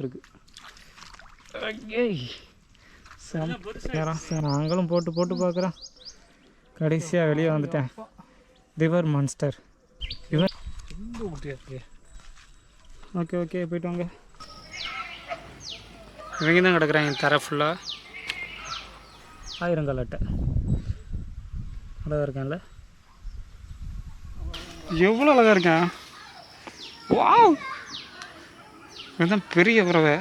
இருக்கு நாங்களும் போட்டு போட்டு பார்க்குறோம் கடைசியாக வெளியே வந்துட்டேன். ரிவர் மான்ஸ்டர் இவன் ஓகே ஓகே போயிட்டு வாங்க. இவங்க தான் கிடக்குறாங்க தர ஃபுல்லாக ஆயிரம் அட்டை அழகாக இருக்கான்ல? எவ்வளோ அழகாக இருக்கேன்? வா இதுதான் பெரிய பறவை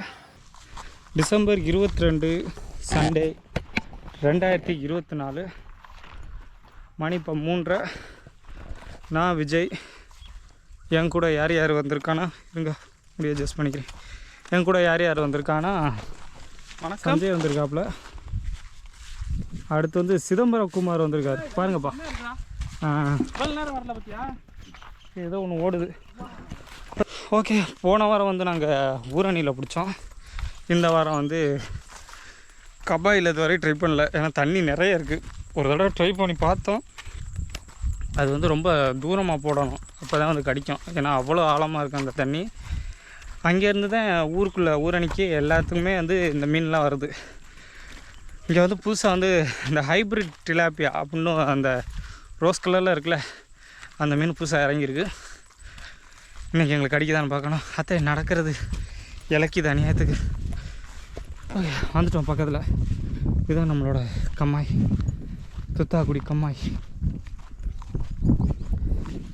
டிசம்பர் இருபத்தி ரெண்டு சண்டே ரெண்டாயிரத்தி இருபத்தி நாலு மணி இப்போ மூன்றரை நான் விஜய் என் கூட யார் யார் வந்திருக்கானா? இருங்க முடிய அட்ஜஸ்ட் பண்ணிக்கிறேன். என் கூட யார் யார் வந்திருக்கானா? வணக்கம். சஞ்சய் வந்திருக்காப்புல அடுத்து வந்து சிதம்பரம் குமார் வந்திருக்காரு. பாருங்கப்பா. ஏதோ ஒன்று ஓடுது. ஓகே போன வாரம் வந்து நாங்கள் ஊரணியில் பிடிச்சோம். இந்த வாரம் வந்து கபாயில் இதுவரை ட்ரை பண்ணல. ஏன்னா தண்ணி நிறைய இருக்குது ஒரு தடவை ட்ரை பண்ணி பார்த்தோம். அது வந்து ரொம்ப தூரமாக போடணும். அப்போ தான் வந்து கடிக்கும். ஏன்னா அவ்வளோ ஆழமாக இருக்குது அந்த தண்ணி. அங்கேருந்து தான் ஊருக்குள்ளே ஊரணிக்கு எல்லாத்துக்குமே வந்து இந்த மீன்லாம் வருது. இங்கே வந்து புதுசாக வந்து இந்த ஹைப்ரிட் டிலாப்பியா அப்படின்னு அந்த ரோஸ் கலரில் இருக்குல்ல அந்த மீன் புதுசாக இறங்கியிருக்கு. இன்றைக்கி எங்களுக்கு அடிக்குதான்னு பார்க்கணும். அத்தை நடக்கிறது இலக்கிது அநியாயத்துக்கு ஓகே வந்துட்டோம் பக்கத்தில். இதுதான் நம்மளோட கம்மாய். துத்தாக்குடி கம்மாய்.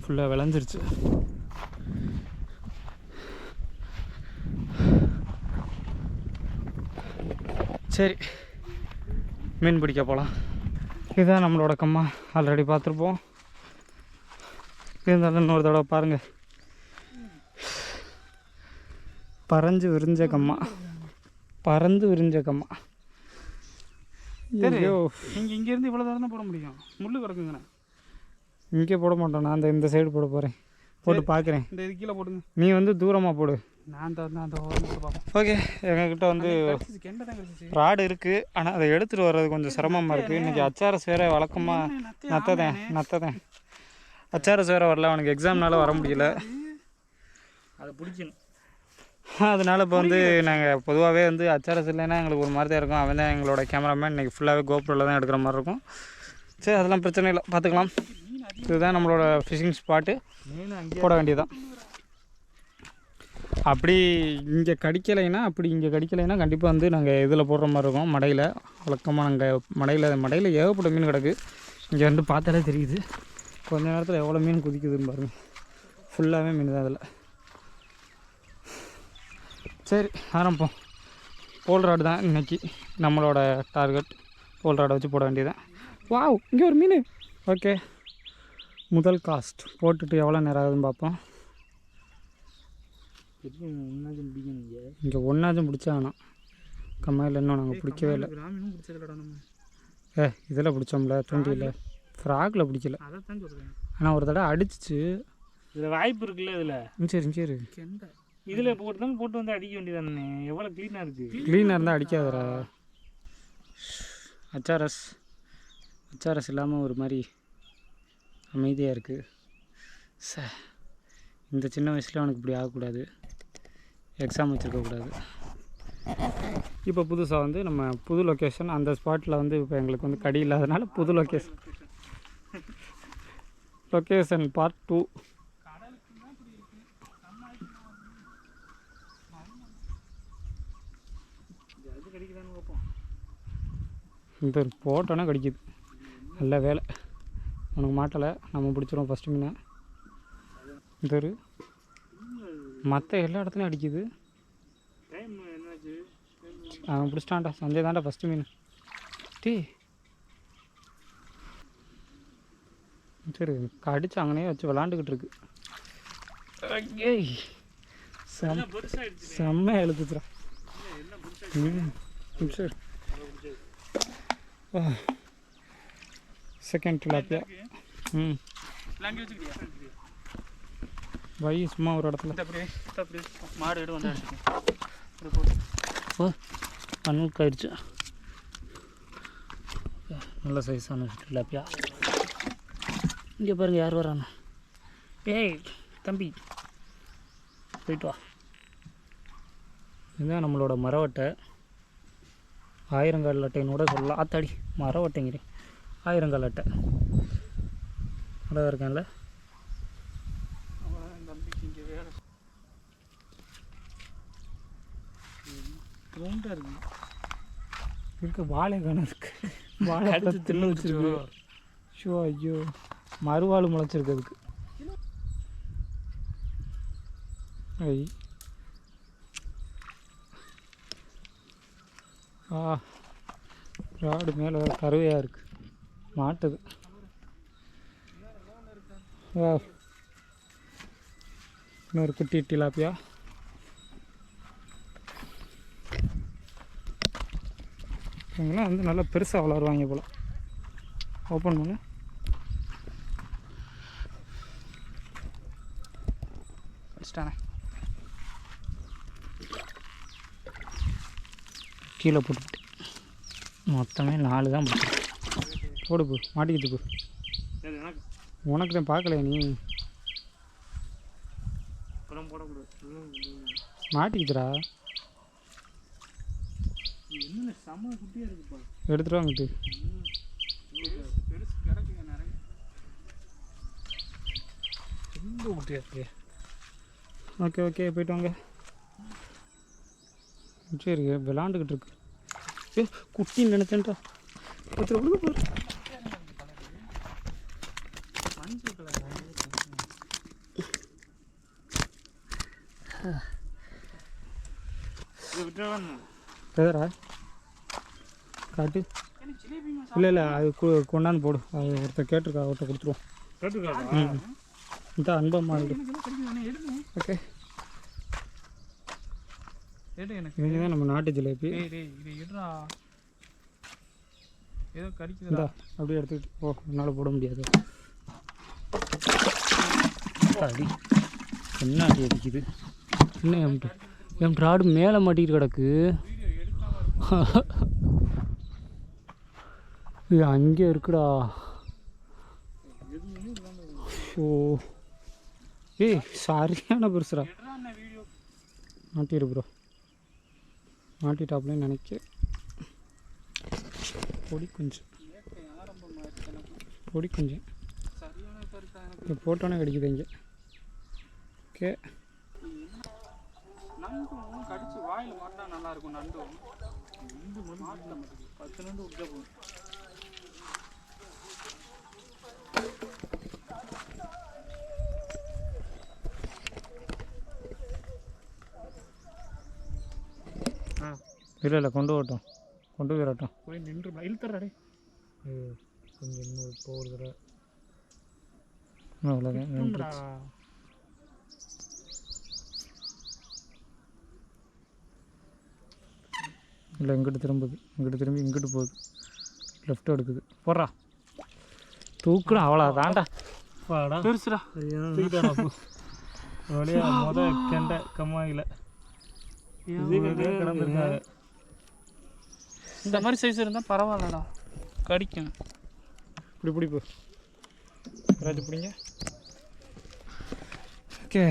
ஃபுல்லாக விளைஞ்சிருச்சு. சரி மீன் பிடிக்க போகலாம் இதுதான் நம்மளோட கம்மா. ஆல்ரெடி பார்த்துருப்போம். இருந்தாலும் இன்னொரு தடவை பாருங்கள் பறஞ்சு விரிஞ்ச கம்மா பறந்து விரிஞ்ச கம்மா. ஐயோ. நீங்கள் இங்கேருந்து இவ்வளோ தூரம் தான் போட முடியும். முள்ளு கிடக்குங்கண்ணே. இங்கே போட மாட்டோம். நான் அந்த இந்த சைடு போட போகிறேன் போட்டு பார்க்குறேன் இந்த இது கீழே போடுங்க. நீ வந்து தூரமாக போடு. நான் தான் அந்த ஓகே. எங்ககிட்ட வந்து ராடு இருக்குது ஆனால் அதை எடுத்துகிட்டு வர்றது கொஞ்சம் சிரமமாக இருக்குது இன்றைக்கி அச்சாரஸ் வேறு வழக்கமாக நத்ததேன் நத்ததேன். அச்சாரஸ் வேறு வரல. அவனுக்கு எக்ஸாம்னால வர முடியல. அதை பிடிக்கணும். அதனால இப்போ வந்து நாங்கள் பொதுவாகவே வந்து அச்சாரஸ் இல்லைன்னா எங்களுக்கு ஒரு மாதிரி தான் இருக்கும். அவன் தான் எங்களோட கேமராமேன் இன்றைக்கி ஃபுல்லாகவே கோப்ரோவில் தான் எடுக்கிற மாதிரி இருக்கும். சரி அதெல்லாம் பிரச்சனை இல்லை. பார்த்துக்கலாம் இதுதான் நம்மளோட ஃபிஷிங் ஸ்பாட்டு போட வேண்டியதுதான். அப்படி இங்கே கடிக்கலைன்னா அப்படி இங்கே கடிக்கலைன்னா கண்டிப்பாக வந்து நாங்கள் இதில் போடுற மாதிரி இருக்கும். மடையில். வழக்கமாக நாங்கள் மடையில் மடையில் ஏகப்பட்ட மீன் கிடக்கு. இங்கே வந்து பார்த்தாலே தெரியுது. கொஞ்ச நேரத்தில் எவ்வளோ மீன் குதிக்குதுன்னு பாருங்கள் ஃபுல்லாகவே மீன் தான் அதில் சரி ஆரம்பிப்போம் போல் ராடு தான் இன்னைக்கு நம்மளோட டார்கெட் போல் ராடை வச்சு போட வேண்டியதான் வாவ் இங்கே ஒரு மீன். ஓகே. முதல் காஸ்ட் போட்டுட்டு எவ்வளோ நேரம் ஆகுதுன்னு பார்ப்போம். இங்கே? ஒன்றாச்சும் பிடிச்சா வேணாம் கம்மாயில் இன்னும் நாங்கள் பிடிக்கவே இல்லை. ஏ இதில் பிடிச்சோம்ல டுவெண்ட்டியில் ஃப்ராகில் பிடிக்கல. ஆனால் ஒரு தடவை அடிச்சிச்சு. இதில் வாய்ப்பு இருக்குல்ல இதில். சரி சரி. கெண்டை. இதில் போட்டு போட்டு வந்து அடிக்க வேண்டியதானே? எவ்வளோ க்ளீனாக இருக்குது க்ளீனாக இருந்தால் அடிக்காதரா அச்சாரஸ். அச்சாரஸ் இல்லாமல் ஒரு மாதிரி அமைதியாக இருக்குது ச இந்த சின்ன வயசில் அவனுக்கு இப்படி ஆகக்கூடாது. எக்ஸாம் வச்சுருக்கக்கூடாது இப்போ புதுசாக வந்து நம்ம புது லொக்கேஷன் அந்த ஸ்பாட்டில் வந்து இப்போ எங்களுக்கு வந்து கடி இல்லாதனால புது லொக்கேஷன் லொக்கேஷன் பார்ட் டூ அது கடிக்குதான்னு பார்ப்போம் இந்த போட்டோன்னா கடிக்குது. நல்ல வேலை. உனக்கு மாட்டலை நம்ம பிடிச்சிரும் ஃபஸ்ட்டு மீனை. இந்த ஒரு மற்ற எல்லா இடத்துலையும் அடிக்குது. அவன் பிடிச்சிட்டான்டா. சஞ்சய் தான்டா ஃபஸ்ட்டு மீன். டீ சரி கடிச்சு அங்கனே வச்சு விளாண்டுக்கிட்டு இருக்கு. ஏய். செம் செம்ம எழுத்துச்சுடா ம் சரி. செகண்ட் டிலாப்பியா ம். வை சும்மா ஒரு இடத்துல? மாடு எடு வந்து அனுக்கு ஆயிடுச்சு. நல்ல சைஸான டிலாப்பியா இங்கே பாருங்க யார் வரானு ஏய் தம்பி. போயிட்டு வா. இதுதான் நம்மளோட மரவட்டை. ஆயிரங்கால் அட்டைன்னு கூட சொல்லலாம். ஆத்தாடி. மரவட்டைங்கிறேன் ஆயிரங்கால் அட்டை அழகாக இருக்கேன்ல? ரவுண்டாக இருக்கு இருக்க வாழை காணம் இருக்கு. வாழை தின்னு வச்சிருக்கு. ஷோ ஐயோ. மறுவாள் முளைச்சிருக்கு அதுக்கு. ஐ. ஆ. ராடு மேலே கருவையாக இருக்கு. மாட்டுது ஆ இன்னொரு குட்டி டிலாப்பியா இவங்கெல்லாம் வந்து நல்லா பெருசாக வளருவாங்க போல். ஓப்பன் பண்ணு. வச்சிட்டானே. கீழே போட்டுவிட்டு மொத்தமே நாலு தான் போடு போ மாட்டிக்கிட்டு போ. உனக்கு தான் பார்க்கல நீ? படம் போடக்கூடாது. ம், ம். மாட்டிக்கிட்டுடா. இது என்னென்ன செம்ம குட்டியாக இருக்குப்பா. எடுத்துட்டு வாங்கிட்டு ரொம்ப குட்டியாக இருக்கு ஓகே ஓகே போயிட்டு வாங்க. சரி விளாண்டுக்கிட்டு இருக்கு. ஏ குட்டின்னு நினைச்சேன்டா. ஒருத்தர் விழுக போகிற காட்டு. இல்லை இல்லை அது கொண்டாந்து போடு. அது ஒருத்தர் கேட்டிருக்கா அவர்கிட்ட கொடுத்துருவோம். கேட்டுருக்காடா ம். எடுங்க ஓகே. இவங்க தான் நம்ம நாட்டு ஜிலேபி. ஏதோ கடிக்குதுடா. அப்படியே எடுத்துக்கிட்டு ஓ என்னால் போட முடியாது. அடி. என்ன அடி அடிக்குது? என்ன எம் எம் ராடு மேலே மாட்டிக்கிட்டு கிடக்கு. இது அங்கே இருக்குடா. ஓ ஏய் சரியான பெருசுடா. மாட்டிடு ப்ரோ மாட்டிட்டாப்லன்னு நினைக்க. பொடி கொஞ்சம் பொடி கொஞ்சம் சரியான போட்டோன்னே கிடைக்குது இங்கே. ஓகே. நண்டும் கடிச்சு வாயில் மாட்டா நல்லா இருக்கும் நண்டும் நண்டு பத்து நண்டு விட்டா போகும் இல்லை இல்லை கொண்டு வரட்டும். கொண்டு வரட்டும். போய் நின்று இழுத்துறாடே கொஞ்சம் இன்னொரு போகிற அவ்வளோதான் நின்றுடா இல்லை இங்கிட்டு திரும்புது. இங்கிட்டு திரும்பி இங்கிட்டு போகுது. லெஃப்ட் எடுக்குது. போடுறா. தூக்குடா அவ்வளோ தாண்டா பெருசுடா. வழியா முத கெண்டை கம்மாயில். கிடந்திருக்காங்க இந்த மாதிரி சைஸ் இருந்தால் பரவாயில்லடா. கடிக்கும். இப்படி பிடிப்பு போ. பிடிங்க. ஓகே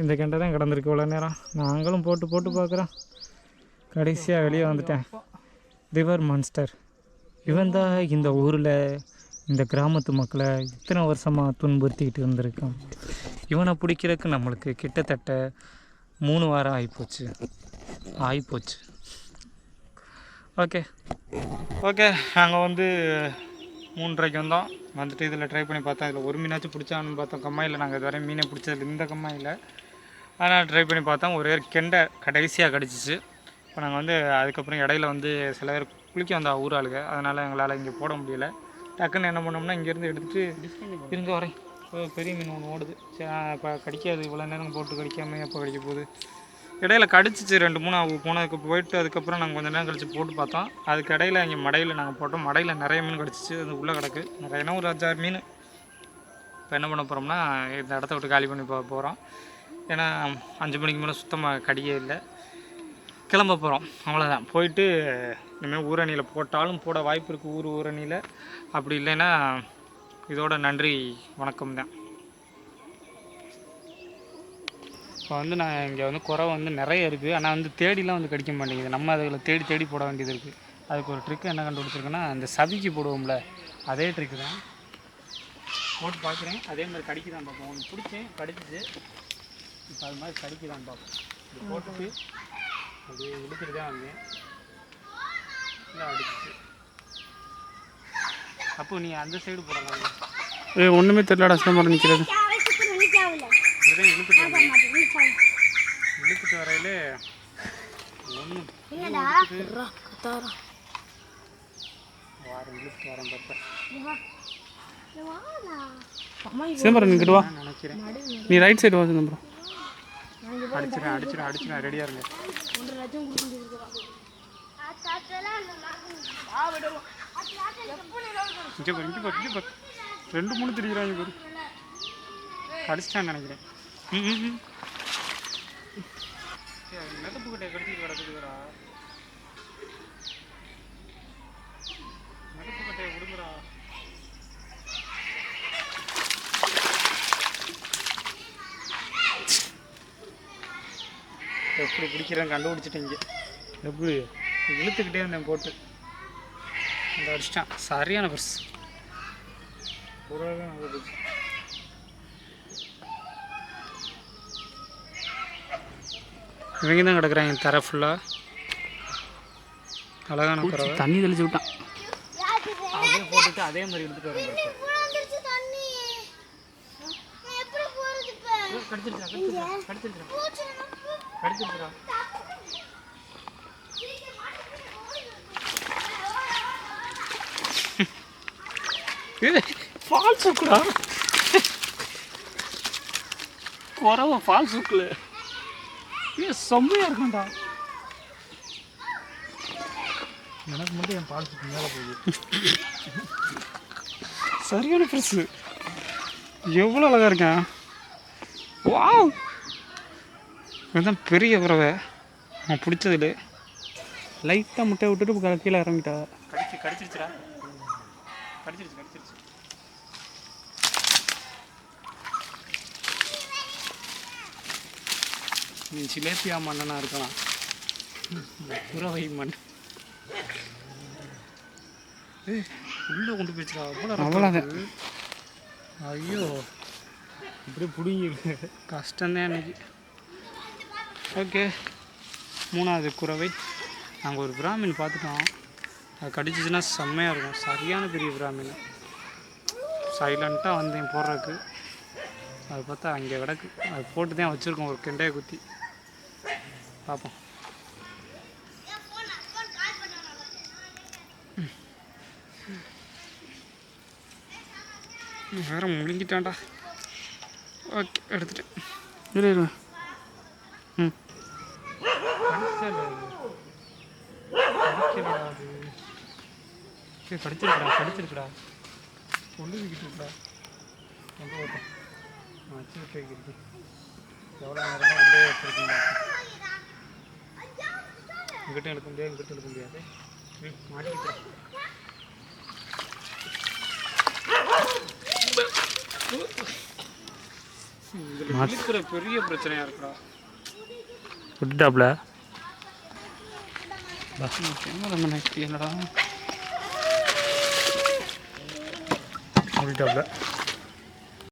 இந்த கெண்டை தான் கிடந்திருக்கு இவ்வளோ நேரம். நாங்களும் போட்டு போட்டு பார்க்குறோம். கடைசியாக வெளியே வந்துட்டேன். ரிவர் மான்ஸ்டர் இவன் தான் இந்த ஊரில் இந்த கிராமத்து மக்களை இத்தனை வருஷமாக துன்புறுத்திக்கிட்டு இருந்திருக்கான். இவனை பிடிக்கிறதுக்கு நம்மளுக்கு கிட்டத்தட்ட மூணு வாரம் ஆகிப்போச்சு ஆகிப்போச்சு ஓகே. ஓகே நாங்கள் வந்து மூன்றரைக்கு வந்தோம். வந்துட்டு இதில் ட்ரை பண்ணி பார்த்தோம். இதில் ஒரு மீனாச்சும் பிடிச்சான்னு பார்த்தோம். கம்மாயில் நாங்கள் இதுவரை மீனை பிடிச்சது இந்த கம்மாயில் ஆனால் ட்ரை பண்ணி பார்த்தோம். ஒரே கெண்டை கடைசியாக கிடச்சிச்சு. இப்போ நாங்கள் வந்து அதுக்கப்புறம் இடையில வந்து சில பேர் குளிக்க வந்தா ஊர் ஆளுங்க அதனால் எங்களால் இங்கே போட முடியல. டக்குன்னு என்ன பண்ணோம்னா இங்கேருந்து எடுத்துகிட்டு இருந்து வரேன் இப்போ பெரிய மீன் ஒன்று ஓடுது. சரி இப்போ கடிக்காது. இவ்வளோ நேரம் போட்டு கடிக்காமல் எப்போ கடிக்க போகுது? இடையில கடிச்சிச்சு ரெண்டு மூணு போனதுக்கு போயிட்டு அதுக்கப்புறம் நாங்கள் கொஞ்ச நேரம் கழிச்சு போட்டு பார்த்தோம். அதுக்கு இடையில இங்கே மடையில் நாங்கள் போட்டோம். மடையில் நிறைய மீன் கிடச்சிச்சு. அது உள்ளே கிடக்கு. நிறையனா ஒரு அஞ்சாறு மீன். இப்போ என்ன பண்ண போகிறோம்னா இந்த இடத்த விட்டு காலி பண்ணி போக போகிறோம் ஏன்னா அஞ்சு மணிக்கு மேலே சுத்தமாக கடியே இல்லை. கிளம்ப போகிறோம் அவ்வளோதான் போயிட்டு இனிமேல் ஊரணியில் போட்டாலும் போட வாய்ப்பு இருக்குது ஊர் ஊரணியில். அப்படி இல்லைன்னா இதோட நன்றி வணக்கம் தான் இப்போ வந்து நான் இங்கே வந்து குறை வந்து நிறைய இருக்குது ஆனால் வந்து தேடிலாம் வந்து கடிக்க மாட்டேங்குது. நம்ம அதில் தேடி தேடி போட வேண்டியது இருக்குது அதுக்கு ஒரு ட்ரிக் என்ன கண்டுபிடிச்சிருக்கேன்னா அந்த சவிக்கு போடுவோம்ல அதே ட்ரிக்கு தான். போட்டு பார்க்குறேன். அதே மாதிரி கடிக்க தான் பார்ப்போம். ஒன்று பிடிச்சேன் கடிச்சிச்சு இப்போ அது மாதிரி கடிக்க தான் பார்ப்போம். போட்டு போட்டுட்டு அப்படியே இழுத்துட்டு தான் வந்தேன். இல்லை அடிச்சிச்சு. அப்போ நீ அந்த சைடு போடலாம் ஏ ஒன்றுமே தெரியலடா சிதம்பரம் நிற்கிறது இப்படிதான் இழுத்துட்டு வந்தேன் இழுத்துட்டு வரையிலே ஒன்று வாரம் இழுத்துட்டு வரேன் பார்ப்பேன் சிதம்பரம் இங்கிட்டு வா. நினைக்கிறேன். நீ ரைட் சைடு வா சிதம்பரம் அடிச்சிடறேன் அடிச்சிடறேன் ரெடியாக இருங்க இங்கே பாரு இங்கே பாரு இங்கே பாரு. ரெண்டு மூணு திரிக்கிறாங்க பாரு. அடிச்சிட்டான்னு நினைக்கிறேன். ம் ம் ம் நெருப்பு கட்டையை கடிச்சிட்டு கிடக்குதுடா நெருப்பு கட்டையை விடுங்கடா எப்படி? பிடிக்கிறேன் கண்டுபிடிச்சிட்டீங்க எப்படி இழுத்துக்கிட்டே இருந்தேன் போட்டு. அந்த அடிச்சிட்டான். சரியான பர்ஸ் இவங்க தான் கிடக்குறாங்க தர ஃபுல்லாக அழகான குறவை தண்ணி தெளிச்சு விட்டான். அப்படியே போட்டுட்டு அதே மாதிரி எடுத்துட்டு இது ஃபால்ஸ் ஹுக்குடா குறவ ஃபால்ஸ் ஏ செம்மையாக இருக்கும்டா. எனக்கு மட்டும் என் ஃபால்ஸ் மேலே போகுது. சரியான ஃப்ரெஷ்ஷு எவ்வளோ அழகாக இருக்கேன். வாவ். இதுதான் பெரிய பறவை நான் பிடிச்சதுல லைட்டாக முட்டை விட்டுட்டு கீழே இறங்கிட்டா. கடிச்சு கடிச்சிருச்சுடா. கடிச்சிருச்சு. நீ சிலேப்பியா மன்னனா இருக்கலாம். புறவை ஏய், உள்ள கொண்டு போயிடுச்சுடா. அவ்வளோ அவ்வளோதான். இருக்கு. ஐயோ. இப்படியே பிடிங்கிருக்கு கஷ்டம்தான் அன்னைக்கு ஓகே. மூணாவது குறவை. நாங்கள் ஒரு பிராமின் பார்த்துட்டோம். அது கடிச்சிச்சுன்னா செம்மையாக இருக்கும். சரியான பெரிய பிராமின். சைலண்ட்டாக வந்தேன் போடுறதுக்கு அது பார்த்தா அங்கே கிடக்கு. அது போட்டு தான் வச்சுருக்கோம் ஒரு கெண்டையை குத்தி. பார்ப்போம் வேற முழுங்கிட்டான்டா. ஓகே எடுத்துட்டேன். இரு இரு. ம். கடிச்சிருக்கடா கடிச்சிருக்கடா கொண்டுக்கிட்டு இருக்கடா வைக்கிறது எவ்வளோ நேரமாக உள்ளே வச்சுருக்கீங்க? இங்கிட்ட எடுக்க முடியாது இங்கிட்ட எடுக்க முடியாது. ம் மாட்டிக்கிட்டேன் இருக்கிற பெரிய பிரச்சனையாக இருக்குடா. விட்டுட்டாப்ல? கேமரா மேன் இல்லைடா விட்டுட்டாப்ல?